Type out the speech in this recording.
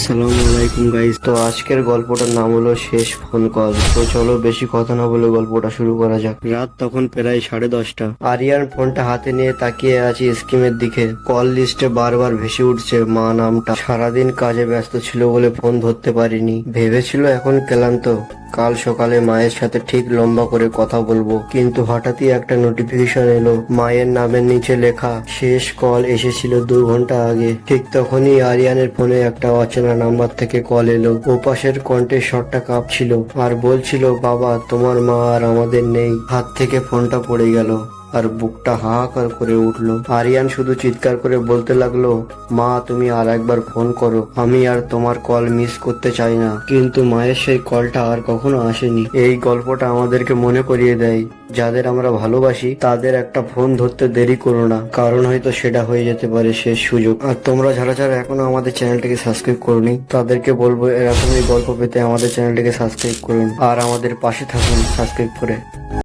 সালাম আলাইকুম গাইস তো আজকের গল্পটার নাম হলো শেষ ফোন কল তো চলো বেশি কথা না বলে গল্পটা শুরু করা যাক। রাত তখন প্রায় সাড়ে দশটা। আরিয়ান ফোনটা হাতে নিয়ে তাকিয়ে আছে স্কিমের দিকে। কল লিস্টে বারবার ভেসে উঠছে মা নামটা। সারাদিন কাজে ব্যস্ত ছিল বলে ফোন ধরতে পারিনি। ভেবেছিল এখন ক্লান্ত। কাল সকালে মায়ের সাথে ঠিক লম্বা করে কথা বলব। কিন্তু হঠাৎই একটা নোটিফিকেশন এলো। মায়ের নামের নিচে লেখা, শেষ কল এসেছিল দু ঘণ্টা আগে। ঠিক তখনই আরিয়ানের ফোনে একটা অচেনা নাম্বার থেকে কল এলো। ওপাশের কণ্ঠে শটটা কাঁপছিল। আর বলছিল, বাবা, তোমার মা আর আমাদের নেই। হাত থেকে ফোনটা পড়ে গেল। আর বুকটা হাহাকার করে উঠল। আরিয়ান শুধু চিৎকার করে বলতে লাগল, মা, তুমি আর একবার ফোন করো। আমি আর তোমার কল মিস করতে চাই না। কিন্তু মায়ের সেই কলটা আর কখনো আসেনি। এই গল্পটা আমাদেরকে মনে করিয়ে দেয়। যাদের আমরা ভালোবাসি, তাদের একটা ফোন ধরতে দেরি করো না। কারণ হয়তো সেটা হয়ে যেতে পারে শেষ সুযোগ। আর তোমরা যারা যারা এখনও আমাদের চ্যানেলটিকে সাবস্ক্রাইব করনি, তাদেরকে বলব এরকমই গল্প পেতে আমাদের চ্যানেলটিকে সাবস্ক্রাইব করুন। আর আমাদের পাশে থাকুন সাবস্ক্রাইব করে।